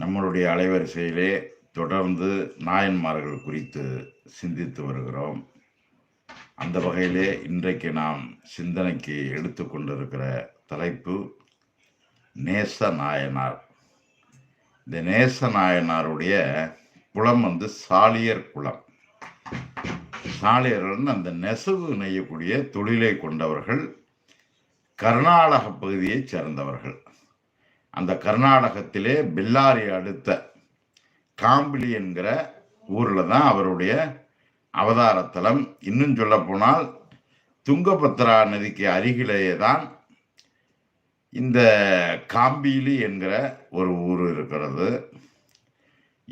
நம்மளுடைய அலைவரிசையிலே தொடர்ந்து நாயன்மார்கள் குறித்து சிந்தித்து வருகிறோம். அந்த வகையிலே இன்றைக்கு நாம் சிந்தனைக்கு எடுத்துக்கொண்டிருக்கிற தலைப்பு நேச நாயனார். இந்த நேச நாயனாருடைய குளம் வந்து சாலியர் குளம் சாலியர்கள் அந்த நெசவு நெய்யக்கூடிய தொழிலை கொண்டவர்கள் கர்நாடக பகுதியைச் சேர்ந்தவர்கள். அந்த கர்நாடகத்திலே பெல்லாரி அடுத்த காம்பிளி என்கிற ஊரில் தான் அவருடைய அவதாரத்தலம். இன்னும் சொல்ல போனால் துங்கபத்ரா நதிக்கு அருகிலேயே தான் இந்த காம்பிலி என்கிற ஒரு ஊர் இருக்கிறது.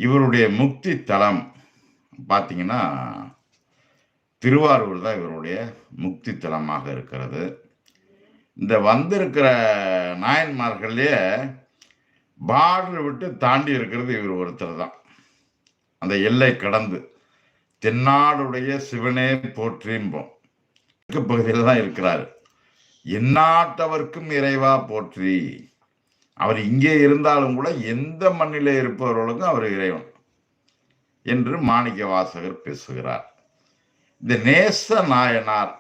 இவருடைய முக்தி தலம் பார்த்தீங்கன்னா திருவாரூர் தான் இவருடைய முக்தி தலமாக இருக்கிறது. இந்த வந்திருக்கிற நாயன்மார்களே பார்டர் விட்டு தாண்டி இருக்கிறது இவர் ஒருத்தர் தான். அந்த எல்லை கடந்து தென்னாடுடைய சிவனே போற்றிம்போம் பகுதியில் தான் இருக்கிறார். எந்நாட்டவர்க்கும் இறைவா போற்றி. அவர் இங்கே இருந்தாலும் கூட எந்த மண்ணிலே இருப்பவர்களுக்கும் அவர் இறைவன் என்று மாணிக்க வாசகர் பேசுகிறார். இந்த நேச நாயனார்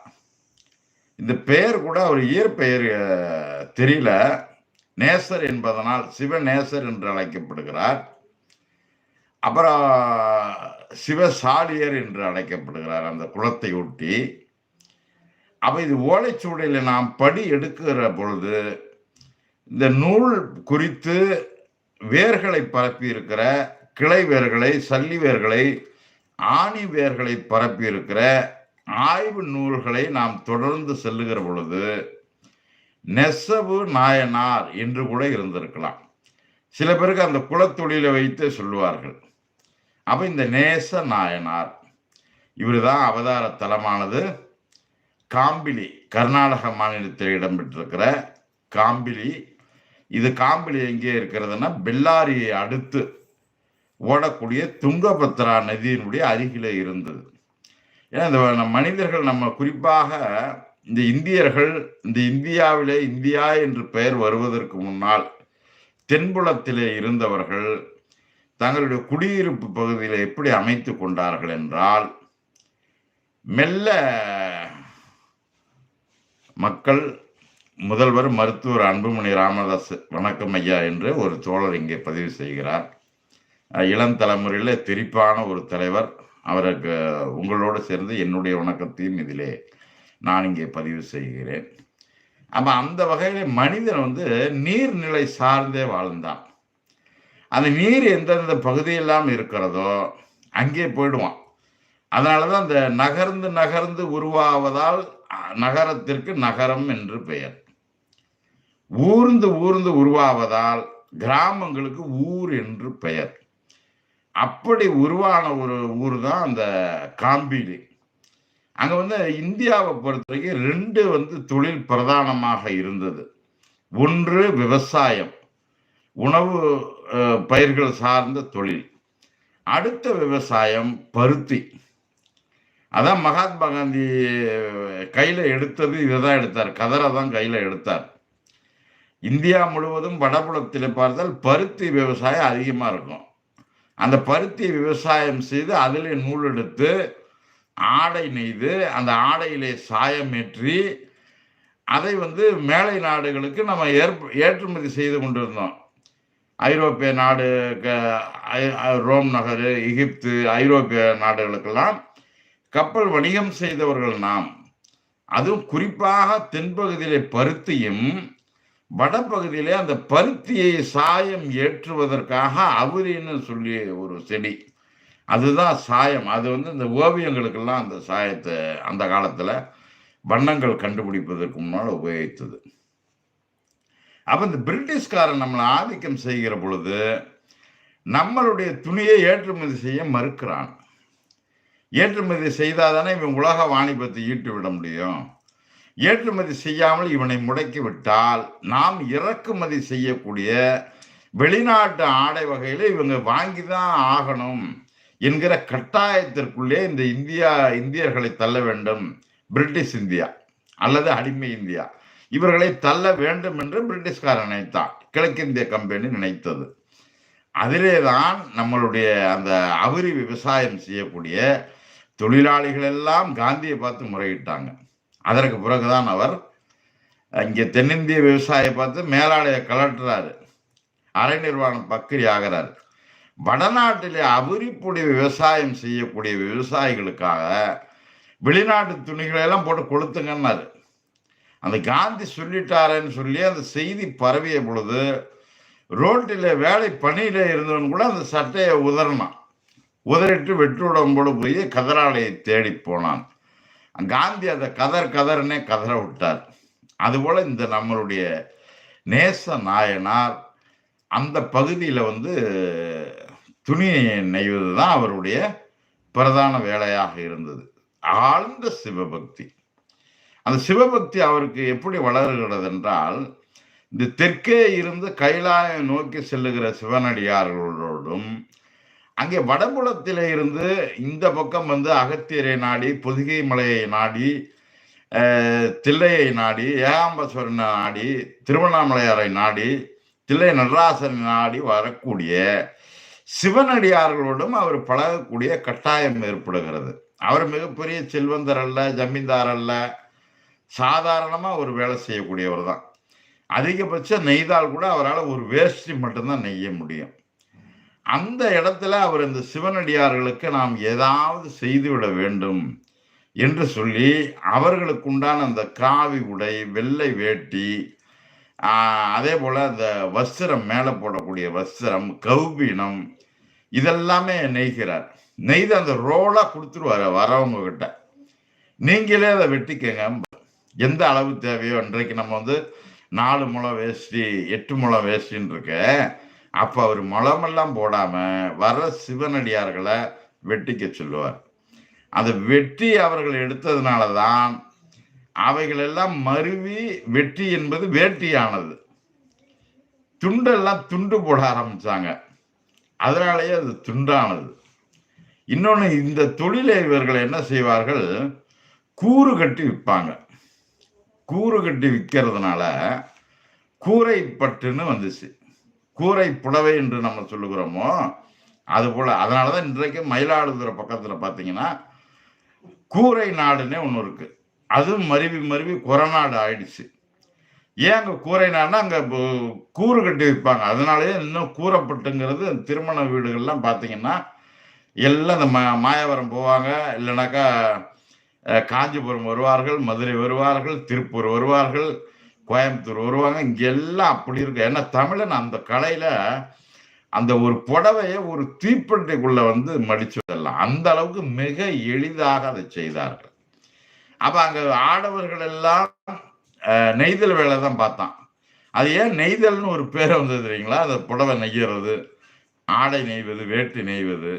இந்த பெயர் கூட அவர் இயற்பெயர் தெரியல. நேசர் என்பதனால் சிவநேசர் என்று அழைக்கப்படுகிறார். அப்புறம் சிவசாலியர் என்று அழைக்கப்படுகிறார் அந்த குளத்தை ஒட்டி. அப்போ இது ஓலைச்சுவடியில் நாம் படி எடுக்கிற பொழுது இந்த நூல் குறித்து வேர்களை பரப்பி இருக்கிற கிளை வேர்களை சல்லி வேர்களை ஆணி வேர்களை பரப்பி இருக்கிற ஆய்வு நூல்களை நாம் தொடர்ந்து செல்லுகிற பொழுது நெசவு நாயனார் என்று கூட இருந்திருக்கலாம். சில பேருக்கு அந்த குலத்தொழிலை வைத்து சொல்லுவார்கள். அப்ப இந்த நேச நாயனார் இவர்தான் அவதார தலமானது. காம்பிலி கர்நாடக மாநிலத்தில் இடம்பெற்றிருக்கிற காம்பிலி. இது காம்பிலி எங்கே இருக்கிறதுனா பெல்லாரியை அடுத்து ஓடக்கூடிய துங்கபத்ரா நதியினுடைய அருகிலே இருந்தது. ஏன்னா இந்த நம் மனிதர்கள் நம்ம குறிப்பாக இந்த இந்தியர்கள் இந்த இந்தியாவிலே இந்தியா என்று பெயர் வருவதற்கு முன்னால் தென்புலத்திலே இருந்தவர்கள் தங்களுடைய குடியிருப்பு பகுதியில் எப்படி அமைத்து கொண்டார்கள் என்றால் மெல்ல மக்கள் முதல்வர் மருத்துவர் அன்புமணி ராமதாஸ் வணக்கம் ஐயா என்று ஒரு தோழர் இங்கே பதிவு செய்கிறார். இளம் தலைமுறையில் திரிப்பான ஒரு தலைவர். அவருக்கு உங்களோடு சேர்ந்து என்னுடைய வணக்கத்தையும் இதிலே நான் இங்கே பதிவு செய்கிறேன். அப்போ அந்த வகையில் மனிதன் வந்து நீர்நிலை சார்ந்தே வாழ்ந்தான். அந்த நீர் எந்தெந்த பகுதியெல்லாம் இருக்கிறதோ அங்கே போயிடுவான். அதனால தான் அந்த நகர்ந்து நகர்ந்து உருவாவதால் நகரத்திற்கு நகரம் என்று பெயர். ஊர்ந்து ஊர்ந்து உருவாவதால் கிராமங்களுக்கு ஊர் என்று பெயர். அப்படி உருவான ஒரு ஊர் தான் அந்த காம்பிலி. அங்க வந்து இந்தியாவை பொறுத்த வரைக்கும் ரெண்டு வந்து தொழில் பிரதானமாக இருந்தது. ஒன்று விவசாயம் உணவு பயிர்கள் சார்ந்த தொழில். அடுத்த விவசாயம் பருத்தி. அதான் மகாத்மா காந்தி கையில் எடுத்தது இதை தான் எடுத்தார். கதரை தான் கையில் எடுத்தார். இந்தியா முழுவதும் வடபுலத்தில் பார்த்தால் பருத்தி விவசாயம் அதிகமாக இருக்கும். அந்த பருத்தி விவசாயம் செய்து அதிலே நூல் எடுத்து ஆடை நெய்து அந்த ஆடையிலே சாயம் ஏற்றி அதை வந்து மேலை நாடுகளுக்கு நம்ம ஏற்ப ஏற்றுமதி செய்து கொண்டிருந்தோம். ஐரோப்பிய நாடு க- ரோம் நகர் எகிப்து ஐரோப்பிய நாடுகளுக்கெல்லாம் கப்பல் வணிகம் செய்தவர்கள் நாம். அதுவும் குறிப்பாக தென்பகுதியிலே பருத்தியும் வடப்பகுதியிலே அந்த பருத்தியை சாயம் ஏற்றுவதற்காக அவரின்னு சொல்லி ஒரு செடி. அதுதான் சாயம். அது வந்து இந்த ஓவியங்களுக்கெல்லாம் அந்த சாயத்தை அந்த காலத்தில் வண்ணங்கள் கண்டுபிடிப்பதற்கு முன்னால் உபயோகித்தது. அப்போ இந்த பிரிட்டிஷ்காரன் நம்மளை ஆதிக்கம் செய்கிற பொழுது நம்மளுடைய துணியை ஏற்றுமதி செய்ய மறுக்கிறான். ஏற்றுமதி செய்தாதானே இவன் உலக வாணிபத்தை ஈட்டு விட முடியும்? ஏற்றுமதி செய்யாமல் இவனை முடக்கி விட்டால் நாம் இறக்குமதி செய்யக்கூடிய வெளிநாட்டு ஆடை வகையில இவங்க வாங்கி தான் ஆகணும் என்கிற கட்டாயத்திற்குள்ளே இந்த இந்தியா இந்தியர்களை தள்ள வேண்டும். பிரிட்டிஷ் இந்தியா அல்லது அடிமை இந்தியா. இவர்களை தள்ள வேண்டும் என்று பிரிட்டிஷ்காரன் நினைத்தான். கிழக்கிந்திய கம்பெனி நினைத்தது. அதிலே தான் நம்மளுடைய அந்த அவுரி விவசாயம் செய்யக்கூடிய தொழிலாளிகள் எல்லாம் காந்தியை பார்த்து முறையிட்டாங்க. அதற்கு பிறகுதான் அவர் இங்கே தென்னிந்திய விவசாயியை பார்த்து மேலாளையை கலட்டுறாரு அரை நிர்வாணம் பக்கிரி ஆகிறார். வடநாட்டிலே அபுரிப்புடைய விவசாயம் செய்யக்கூடிய விவசாயிகளுக்காக வெளிநாட்டு துணிகளை எல்லாம் போட்டு கொளுத்துங்கன்னாரு. அந்த காந்தி சொல்லிட்டாரேன்னு சொல்லி அந்த செய்தி பரவிய பொழுது ரோட்டில் வேலை பணியில் இருந்தவன் கூட அந்த சட்டையை உதறினான். உதறிட்டு வெற்றுடம் போல போய் கதராலையை தேடி போனான். காந்தி அதை கதர் கதர்னே கதற விட்டார். அதுபோல் இந்த நம்மளுடைய நேச நாயனார் அந்த பகுதியில் வந்து துணி நெய்வது தான் அவருடைய பிரதான வேலையாக இருந்தது. ஆழ்ந்த சிவபக்தி. அந்த சிவபக்தி அவருக்கு எப்படி வளர்கிறது என்றால் இந்த தெற்கே இருந்து கைலாயம் நோக்கி செல்லுகிற சிவனடியார்களோடும் அங்கே வடபுலத்திலே இருந்து இந்த பக்கம் வந்து அகத்தியரை நாடி பொதிகை மலையை நாடி தில்லையை நாடி ஏகாம்பஸ்வரனை நாடி திருவண்ணாமலையாரை நாடி தில்லை நடராசனை நாடி வரக்கூடிய சிவனடியார்களோடும் அவர் பழகக்கூடிய கட்டாயம் ஏற்படுகிறது. அவர் மிகப்பெரிய செல்வந்தர் அல்ல ஜமீன்தார் அல்ல சாதாரணமாக ஒரு வேலை செய்யக்கூடியவர் தான். அதிகபட்சம் நெய்தால் கூட அவரால் ஒரு வேஷ்டி மட்டும்தான் நெய்ய முடியும். அந்த இடத்துல அவர் இந்த சிவனடியார்களுக்கு நாம் ஏதாவது செய்துவிட வேண்டும் என்று சொல்லி அவர்களுக்கு உண்டான அந்த காவி உடை வெள்ளை வேட்டி அதே போல் அந்த வஸ்திரம் மேலே போடக்கூடிய வஸ்திரம் கௌபீனம் இதெல்லாமே நெய்கிறார். நெய்து அந்த ரோலாக கொடுத்துருவாரு வரவங்க கிட்ட. நீங்களே அதை வெட்டிக்கங்க. எந்த அளவு தேவையோ இன்றைக்கு நம்ம வந்து நாலு முளை வேஷ்டி எட்டு முளை வேஷ்டின்னு இருக்க அப்போ அவர் முளமெல்லாம் போடாமல் வர சிவனடியார்களை வெட்டிக்க சொல்லுவார். அதை வெட்டி அவர்கள் எடுத்ததுனால தான் அவைகளெல்லாம் மருவி வெட்டி என்பது வேட்டியானது. துண்டெல்லாம் துண்டு போட ஆரம்பித்தாங்க அதனாலேயே அது துண்டானது. இன்னொன்று இந்த தொழிலை இவர்கள் என்ன செய்வார்கள்? கூறு கட்டி விற்பாங்க. கூறு கட்டி விற்கிறதுனால கூரை பட்டுன்னு வந்துச்சு. கூரை புடவை என்று நம்ம சொல்லுகிறோமோ அது போல அதனால தான் இன்றைக்கு மயிலாடுதுறை பக்கத்தில் பார்த்தீங்கன்னா கூரை நாடுன்னே ஒன்று இருக்குது அதுவும் மருவி மருவி கொரநாடு ஆயிடுச்சு. ஏன் அங்கே கூரை நாடுனா அங்கே கூறு கட்டி வைப்பாங்க அதனாலேயே இன்னும் கூறப்பட்டுங்கிறது திருமண வீடுகள்லாம் பார்த்தீங்கன்னா எல்லாம் இந்த மா மாயவரம் போவாங்க. இல்லைனாக்கா காஞ்சிபுரம் வருவார்கள் மதுரை வருவார்கள் திருப்பூர் வருவார்கள். கோயம்புத்தூர் வருவாங்க இங்கே எல்லாம் அப்படி இருக்கு ஏன்னா தமிழன் அந்த கலையில அந்த ஒரு புடவையை ஒரு தீப்பெட்டிக்குள்ள வந்து மடிச்சு விடலாம். அந்த அளவுக்கு மிக எளிதாக அதை செய்தார்கள். அப்ப அங்க ஆடவர்கள் எல்லாம் நெய்தல் வேலை தான் பார்த்தான். அது ஏன் நெய்தல்னு ஒரு பேர் வந்தது தெரியுங்களா? அந்த புடவை நெய்யறது ஆடை நெய்வது வேட்டி நெய்வது.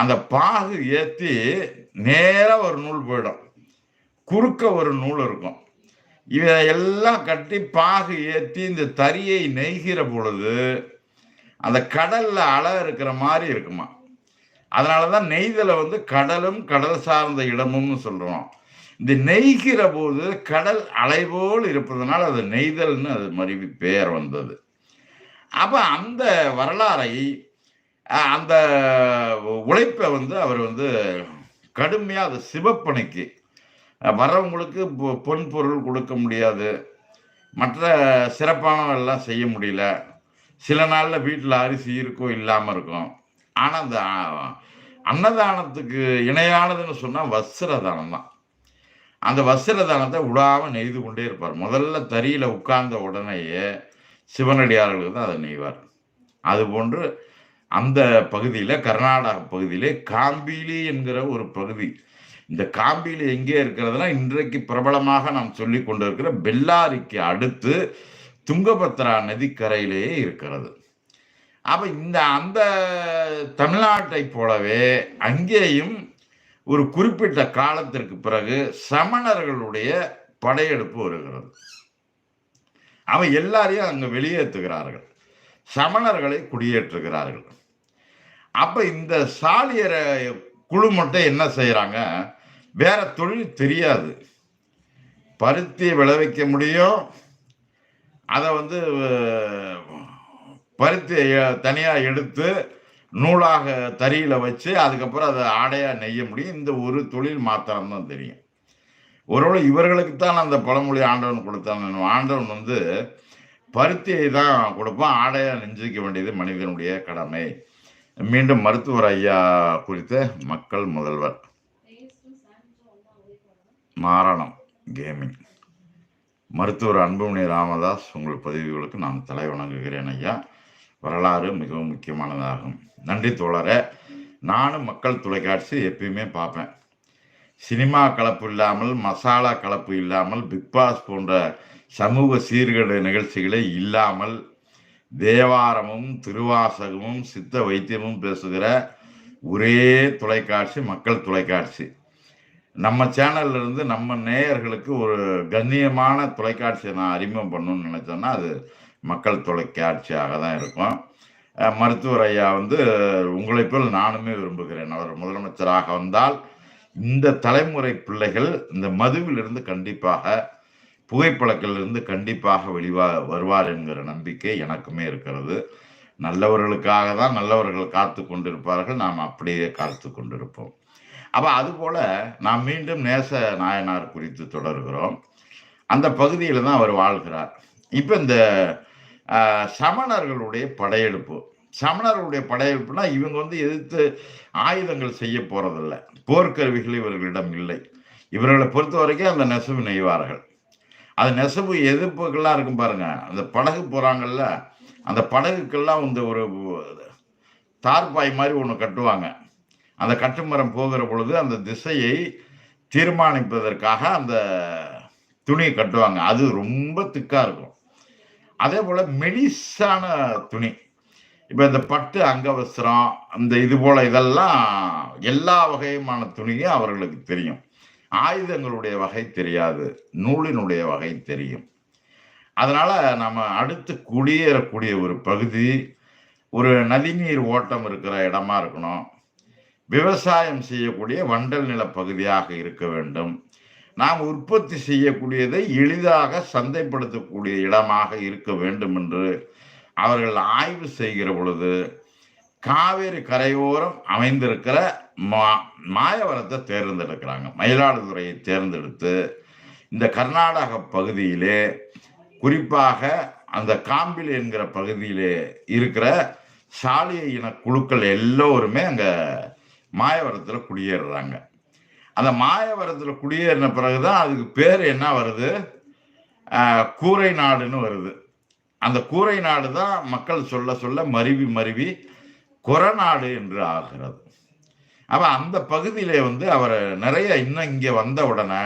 அந்த பாகு ஏற்றி நேராக ஒரு நூல் போயிடும். குறுக்க ஒரு நூல் இருக்கும். இதையெல்லாம் கட்டி பாகு ஏற்றி இந்த தறியை நெய்கிற பொழுது அந்த கடலில் அலை இருக்கிற மாதிரி இருக்குமா? அதனாலதான் நெய்தலை வந்து கடலும் கடல் சார்ந்த இடமும்னு சொல்கிறோம் இந்த நெய்கிற போது கடல் அலைபோல் இருப்பதனால் அது நெய்தல்னு அது மருவி பெயர் வந்தது. அப்போ அந்த வரலாறை அந்த உழைப்பை வந்து அவர் வந்து கடுமையாக அது சிவப்பணிக்கு வரவங்களுக்கு பொ- பொன் பொருள் கொடுக்க முடியாது. மற்ற சிறப்பானவெல்லாம் செய்ய முடியல. சில நாளில் வீட்டில் அரிசி இருக்கும் இல்லாமல் இருக்கும். ஆனால் அந்த அன்னதானத்துக்கு இணையானதுன்னு சொன்னால் வஸ்திர தானம் தான். அந்த வஸ்திர தானத்தை நெய்து கொண்டே இருப்பார். முதல்ல தறியில் உட்கார்ந்த உடனேயே சிவனடியார்களுக்கு தான் அதை நெய்வார். அதுபோன்று அந்த பகுதியில் கர்நாடக பகுதியிலே காம்பிலி என்கிற ஒரு பகுதி இந்த காம்பியில் எங்கே இருக்கிறதுனா இன்றைக்கு பிரபலமாக நாம் சொல்லி கொண்டிருக்கிற பெல்லாரிக்கு அடுத்து துங்கபத்ரா நதிக்கரையிலேயே இருக்கிறது. அப்போ இந்த அந்த தமிழ்நாட்டை போலவே அங்கேயும் ஒரு குறிப்பிட்ட காலத்திற்கு பிறகு சமணர்களுடைய படையெடுப்பு வருகிறது. அவன் எல்லாரையும் அங்கே வெளியேற்றுகிறார்கள். சமணர்களை குடியேற்றுகிறார்கள். அப்போ இந்த சாலியரை குழு மட்டும் என்ன செய்கிறாங்க வேற தொழில் தெரியாது. பருத்தி விளைவிக்க முடியும். அதை வந்து பருத்தி தனியாக எடுத்து நூலாக தறியில் வச்சு அதுக்கப்புறம் அதை ஆடையாக நெய்ய முடியும். இந்த ஒரு தொழில் மாத்திரம்தான் தெரியும். ஒருவேளை இவர்களுக்கு தான் அந்த பழமொழி ஆண்டவன் கொடுத்தான். ஆண்டவன் வந்து பருத்தியை தான் கொடுப்பான். ஆடையாக நெஞ்சிக்க வேண்டியது மனிதனுடைய கடமை. மீண்டும் மருத்துவர் ஐயா குறித்த மக்கள் முதல்வர். மாரணம் கேமிங் மருத்துவர் அன்புமணி ராமதாஸ் உங்கள் பதவிகளுக்கு நான் தலை வணங்குகிறேன் ஐயா. வரலாறு மிகவும் முக்கியமானதாகும். நன்றி தோழரே. நானும் மக்கள் தொலைக்காட்சி எப்பயுமே பார்ப்பேன். சினிமா கலப்பு இல்லாமல் மசாலா கலப்பு இல்லாமல் பிக் பாஸ் போன்ற சமூக சீர்கேடு நிகழ்ச்சிகளை இல்லாமல் தேவாரமும் திருவாசகமும் சித்த வைத்தியமும் பேசுகிற ஒரே தொலைக்காட்சி மக்கள் தொலைக்காட்சி. நம்ம சேனல்ல இருந்து நம்ம நேயர்களுக்கு ஒரு கண்ணியமான தொலைக்காட்சியை நான் அறிமுகம் பண்ணணும்னு நினைச்சேன்னா அது மக்கள் தொலைக்காட்சியாக தான் இருக்கும். மருத்துவர் ஐயா வந்து உங்களை போல் நானுமே விரும்புகிறேன். அவர் முதலமைச்சராக வந்தால் இந்த தலைமுறை பிள்ளைகள் இந்த மதுவிலிருந்து கண்டிப்பாக புகைப்பழக்கிலிருந்து கண்டிப்பாக வெளிவா வருவார் என்கிற நம்பிக்கை எனக்குமே இருக்கிறது. நல்லவர்களுக்காக தான் நல்லவர்கள் காத்து கொண்டிருப்பார்கள். நாம் அப்படியே காத்து கொண்டிருப்போம். அப்போ அதுபோல் நாம் மீண்டும் நேச நாயனார் குறித்து தொடர்கிறோம். அந்த பகுதியில் தான் அவர் வாழ்கிறார். இப்போ இந்த சமணர்களுடைய படையெடுப்பு. சமணர்களுடைய படையெடுப்புனா இவங்க வந்து எதிர்த்து ஆயுதங்கள் செய்ய போகிறதில்ல போர்க்கருவிகள் இவர்களிடம் இல்லை. இவர்களை பொறுத்த வரைக்கும் அந்த நெசவு நெய்வார்கள். அது நெசவு எதிர்ப்புகள்லாம் இருக்கும் பாருங்க. அந்த படகு போறாங்கல்ல அந்த படகுக்கெல்லாம் வந்து ஒரு தார்பாய் மாதிரி ஒன்று கட்டுவாங்க. அந்த கட்டுமரம் போகிற பொழுது அந்த திசையை தீர்மானிப்பதற்காக அந்த துணியை கட்டுவாங்க. அது ரொம்ப திக்காக இருக்கும். அதே போல் மெலிசான துணி. இப்போ இந்த பட்டு அங்கவஸ்திரம் அந்த இது போல் இதெல்லாம் எல்லா வகையுமான துணியும் அவர்களுக்கு தெரியும். ஆயுதங்களுடைய வகை தெரியாது நூலினுடைய வகை தெரியும். அதனால நம்ம அடுத்து குடியேறக்கூடிய ஒரு பகுதி ஒரு நதிநீர் ஓட்டம் இருக்கிற இடமா இருக்கணும். விவசாயம் செய்யக்கூடிய வண்டல் நில பகுதியாக இருக்க வேண்டும். நாம் உற்பத்தி செய்யக்கூடியதை எளிதாக சந்தைப்படுத்தக்கூடிய இடமாக இருக்க வேண்டும் என்று அவர்கள் ஆய்வு செய்கிற பொழுது காவேரி கரையோரம் அமைந்திருக்கிற மா மாயவரத்தை தேர்ந்தெடுக்கிறாங்க. மயிலாடுதுறையை தேர்ந்தெடுத்து இந்த கர்நாடக பகுதியிலே குறிப்பாக அந்த காம்பில் என்கிற பகுதியிலே இருக்கிற சாலிய இன குழுக்கள் எல்லோருமே அங்கே மாயவரத்தில் குடியேறுறாங்க. அந்த மாயவரத்தில் குடியேறின பிறகுதான் அதுக்கு பேர் என்ன வருது? கூரை நாடுன்னு வருது. அந்த கூரை நாடு தான் மக்கள் சொல்ல சொல்ல மருவி மருவி கொரநாடு என்று ஆகிறது. அப்ப அந்த பகுதியிலே வந்து அவர் நிறைய இன்னும் இங்கே வந்த உடனே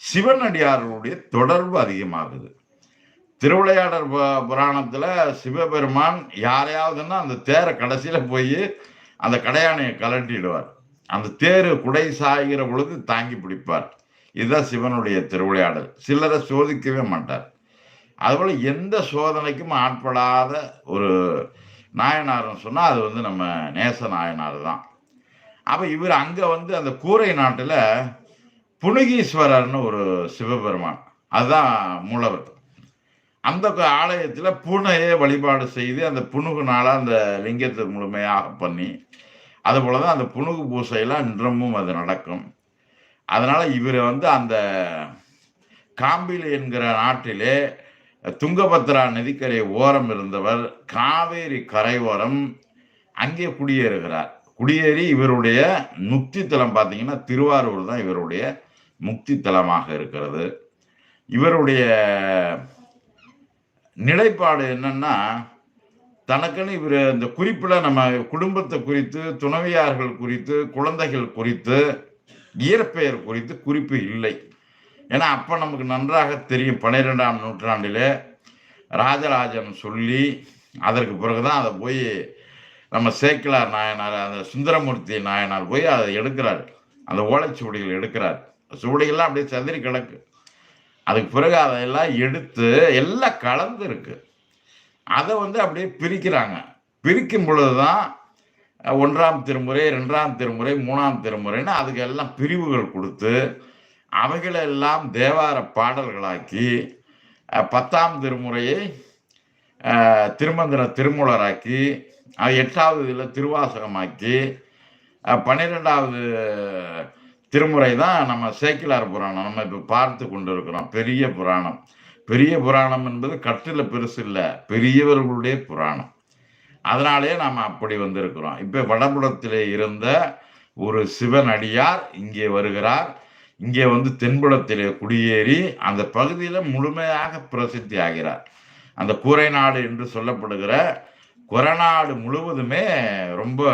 சிவனடியார்களுடைய தொடர்பு அதிகமாகுது. திருவிளையாடர் புராணத்துல சிவபெருமான் யாரையாவதுன்னா அந்த தேரை கடைசியில போய் அந்த கடையானையை கலட்டிடுவார் அந்த தேர் குடை சாய்கிற பொழுது தாங்கி பிடிப்பார். இதுதான் சிவனுடைய திருவிளையாடல். சிலரை சோதிக்கவே மாட்டார். அதுபோல் எந்த சோதனைக்கும் ஆட்படாத ஒரு நாயனார்னு சொன்னால் அது வந்து நம்ம நேச நாயனார் தான். அப்போ இவர் அங்கே வந்து அந்த கூரை நாட்டில் புனுகீஸ்வரர்னு ஒரு சிவபெருமான். அதுதான் மூலவர். அந்த ஆலயத்தில் புனையை வழிபாடு செய்து அந்த புணுகு நாளாக அந்த லிங்கத்தை முழுமையாக பண்ணி அதுபோல தான் அந்த புணுகு பூசையெல்லாம் இன்றமும் அது நடக்கும். அதனால் இவர் வந்து அந்த காம்பிலி என்கிற நாட்டிலே துங்கபத்ரா நதிக்கரை ஓரம் இருந்தவர் காவேரி கரையோரம் அங்கே குடியேறுகிறார். குடியேறி இவருடைய முக்தி தலம் பார்த்தீங்கன்னா திருவாரூர் தான் இவருடைய முக்தி தலமாக இருக்கிறது. இவருடைய நிலைப்பாடு என்னன்னா தனக்குன்னு இவர் இந்த குறிப்பில் நம்ம குடும்பத்தை குறித்து துணைவியார்கள் குறித்து குழந்தைகள் குறித்து இயற்பெயர் குறித்து குறிப்பு இல்லை. ஏன்னா அப்போ நமக்கு நன்றாக தெரியும் பன்னிரெண்டாம் நூற்றாண்டில் ராஜராஜன் சொல்லி அதற்கு பிறகுதான் அதை போய் நம்ம சேக்கிலார் நாயனார் அந்த சுந்தரமூர்த்தி நாயனார் போய் அதை எடுக்கிறார். அந்த ஓலைச்சுவடிகள் எடுக்கிறார். சுவடிகள்லாம் அப்படியே சதுரி கிடக்கு. அதுக்கு பிறகு அதையெல்லாம் எடுத்து எல்லாம் கலந்து இருக்கு. அதை வந்து அப்படியே பிரிக்கிறாங்க. பிரிக்கும் பொழுது தான் ஒன்றாம் திருமுறை ரெண்டாம் திருமுறை மூணாம் திருமுறைன்னு அதுக்கு எல்லாம் பிரிவுகள் கொடுத்து அவைகளெல்லாம் தேவார பாடல்களாக்கி பத்தாம் திருமுறையை திருமந்திர திருமூலராக்கி அஹ், எட்டாவது இதில் திருவாசகமாக்கி பன்னிரெண்டாவது திருமுறை தான் நம்ம சேக்கிலார் புராணம். நம்ம இப்போ பார்த்து கொண்டு இருக்கிறோம் பெரிய புராணம். பெரிய புராணம் என்பது கட்டில பெருசு இல்லை. பெரியவர்களுடைய புராணம். அதனாலே நாம் அப்படி வந்திருக்கிறோம். இப்போ வடபுலத்திலே இருந்த ஒரு சிவனடியார் இங்கே வருகிறார். இங்கே வந்து தென்புலத்திலே குடியேறி அந்த பகுதியில் முழுமையாக பிரசித்தி ஆகிறார். அந்த கூரை நாடு என்று சொல்லப்படுகிற குரநாடு முழுவதுமே ரொம்ப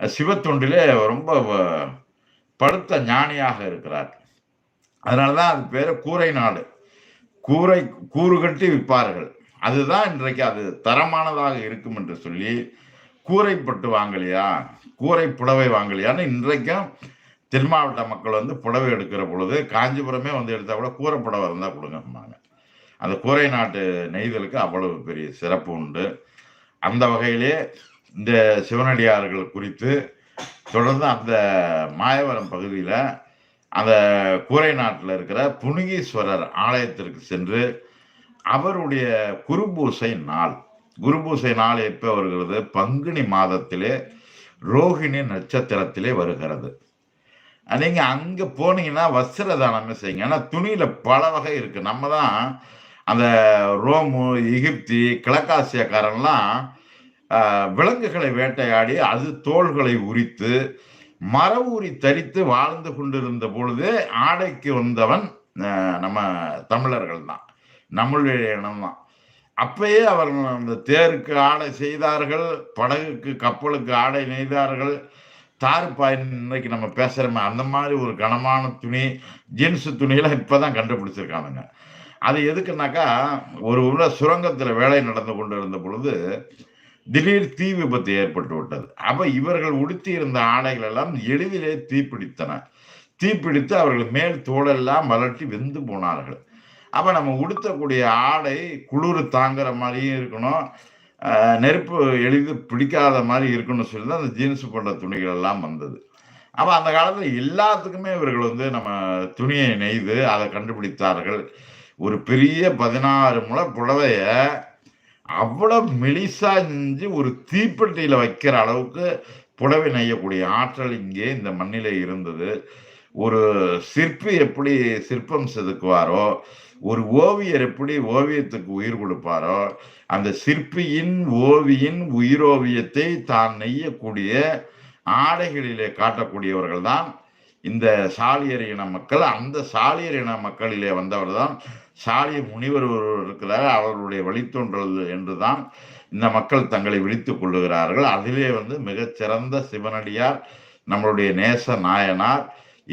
சிவத்தொண்டிலே ரொம்ப வ- படுத்த ஞானியாக இருக்கிறார். அதனால தான் அது பேர் கூரை நாடு. கூரை கூறு கட்டி விற்பார்கள். அதுதான் இன்றைக்கு அது தரமானதாக இருக்கும் என்று சொல்லி கூரைப்பட்டு வாங்கலையா கூரை புடவை வாங்கலையான்னு இன்றைக்கும் தென் மாவட்ட மக்கள் வந்து புடவை எடுக்கிற பொழுது காஞ்சிபுரமே வந்து எடுத்தால் கூட கூரை புடவை இருந்தால் கொடுங்கம்பாங்க. அந்த கூரை நாட்டு நெய்தலுக்கு அவ்வளவு பெரிய சிறப்பு உண்டு. அந்த வகையிலே இந்த சிவனடியார்கள் குறித்து தொடர்ந்து அந்த மாயவரம் பகுதியில் அந்த கூரை நாட்டில் இருக்கிற புனுகீஸ்வரர் ஆலயத்திற்கு சென்று அவருடைய குருபூசை நாள் குருபூசை நாள் எப்போ வருகிறது? பங்குனி மாதத்திலே ரோஹிணி நட்சத்திரத்திலே வருகிறது. நீங்கள் அங்கே போனீங்கன்னா வஸ்திர தானமே செய்யுங்க. ஏன்னா துணியில் பல வகை இருக்குது நம்ம தான் அந்த ரோமு எகிப்தி கிழக்காசியக்காரன்லாம் விலங்குகளை வேட்டையாடி அது தோள்களை உரித்து மர உரி தரித்து வாழ்ந்து கொண்டிருந்த பொழுது ஆடைக்கு வந்தவன் நம்ம தமிழர்கள் தான் நம்மளுடைய இனம் தான் அப்பயே அவர்கள் அந்த தேருக்கு ஆடை செய்தார்கள் படகுக்கு கப்பலுக்கு ஆடை நெய்தார்கள் தார்பாய் இன்னைக்கு நம்ம பேசுகிறோமே அந்த மாதிரி ஒரு கனமான துணி ஜீன்ஸு துணியெல்லாம் இப்போ தான் கண்டுபிடிச்சிருக்கானுங்க. அது எதுக்குனாக்கா ஒரு உள்ள சுரங்கத்தில் வேலை நடந்து கொண்டு இருந்த பொழுது திடீர் தீ விபத்து ஏற்பட்டு விட்டது. அப்போ இவர்கள் உடுத்தி இருந்த ஆடைகள் எல்லாம் எளிதிலே தீப்பிடித்தன தீப்பிடித்து அவர்கள் மேல் தோலெல்லாம் மலட்டி வெந்து போனார்கள். அப்போ நம்ம உடுத்தக்கூடிய ஆடை குளிர் தாங்குற மாதிரியும் இருக்கணும். நெருப்பு எளிது பிடிக்காத மாதிரி இருக்குன்னு சொல்லி தான் அந்த ஜீன்ஸ் போன்ற துணிகள் எல்லாம் வந்தது. அப்போ அந்த காலத்தில் எல்லாத்துக்குமே இவர்கள் வந்து நம்ம துணியை நெய்து அதை கண்டுபிடித்தார்கள். ஒரு பெரிய பதினாறு முளை புடவைய அவ்வளோ மெலிசா செஞ்சு ஒரு தீப்பெட்டியில் வைக்கிற அளவுக்கு புடவை நெய்யக்கூடிய ஆற்றல் இங்கே இந்த மண்ணிலே இருந்தது. ஒரு சிற்பி எப்படி சிற்பம் செதுக்குவாரோ ஒரு ஓவியர் எப்படி ஓவியத்துக்கு உயிர் கொடுப்பாரோ அந்த சிற்பியின் ஓவியின் உயிரோவியத்தை தான் நெய்யக்கூடிய ஆடைகளிலே காட்டக்கூடியவர்கள் தான் இந்த சாலியர் இன மக்கள். அந்த சாலியர் இன மக்களிலே வந்தவர் தான் சாலிய முனிவர் ஒருவர் இருக்கிறார் அவருடைய வழித்தோன்றல் என்றுதான் இந்த மக்கள் தங்களை விழித்துக் கொள்ளுகிறார்கள். அதிலே வந்து மிகச்சிறந்த சிவனடியார் நம்மளுடைய நேச நாயனார்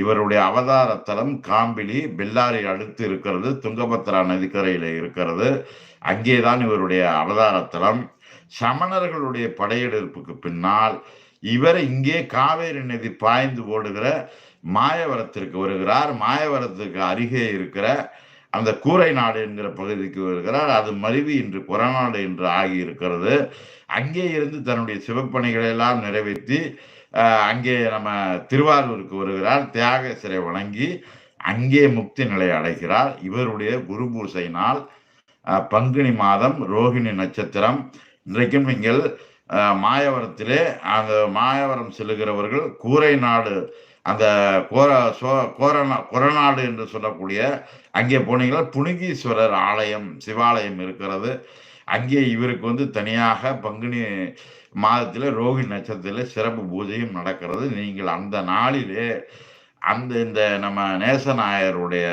இவருடைய அவதார தலம் காம்பிலி பெல்லாரி அடுத்து இருக்கிறது துங்கபத்ரா நதிக்கரையில் இருக்கிறது. அங்கேதான் இவருடைய அவதாரத்தலம். சமணர்களுடைய படையெடுப்புக்கு பின்னால் இவர் இங்கே காவேரி நதி பாய்ந்து ஓடுகிற மாயவரத்திற்கு வருகிறார். மாயவரத்துக்கு அருகே இருக்கிற அந்த கூரை நாடு என்கிற பகுதிக்கு வருகிறார். அது மருவி இன்று கொரநாடு என்று ஆகி இருக்கிறது அங்கே இருந்து தன்னுடைய சிவப்பணிகளை எல்லாம் நிறைவேற்றி அங்கே நம்ம திருவாரூருக்கு வருகிறார். தியாகேசரை வணங்கி அங்கே முக்தி நிலை அடைகிறார். இவருடைய குரு பூசையினால் நாள் பங்குனி மாதம் ரோகிணி நட்சத்திரம். இன்றைக்கும் நீங்கள் மாயவரத்திலே அந்த மாயவரம் செல்லுகிறவர்கள் கூரை நாடு அந்த கோர சோ கோரநா கொரநாடு என்று சொல்லக்கூடிய அங்கே போனீங்கன்னா புனிகீஸ்வரர் ஆலயம் சிவாலயம் இருக்கிறது. அங்கே இவருக்கு வந்து தனியாக பங்குனி மாதத்தில் ரோஹி நட்சத்திரத்தில் சிறப்பு பூஜையும் நடக்கிறது. நீங்கள் அந்த நாளிலே அந்த இந்த நம்ம நேசநாயருடைய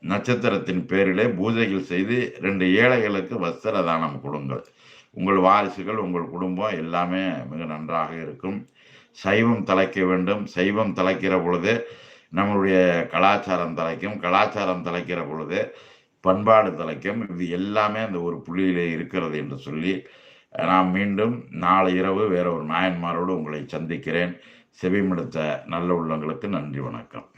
நட்சத்திரத்தின் பேரிலே பூஜைகள் செய்து ரெண்டு ஏழைகளுக்கு வஸ்திர தானம் கொடுங்கள். உங்கள் வாரிசுகள் உங்கள் குடும்பம் எல்லாமே மிக நன்றாக இருக்கும். சைவம் தலைக்க வேண்டும். சைவம் தலைக்கிற பொழுது நம்மளுடைய கலாச்சாரம் தலைக்கும். கலாச்சாரம் தலைக்கிற பொழுது பண்பாடு தலைக்கும். இது எல்லாமே அந்த ஒரு புள்ளியிலே இருக்கிறது என்று சொல்லி நாம் மீண்டும் நாளை இரவு வேற ஒரு நாயன்மாரோடு உங்களை சந்திக்கிறேன். செவிமடுத்த நல்ல உள்ளங்களுக்கு நன்றி வணக்கம்.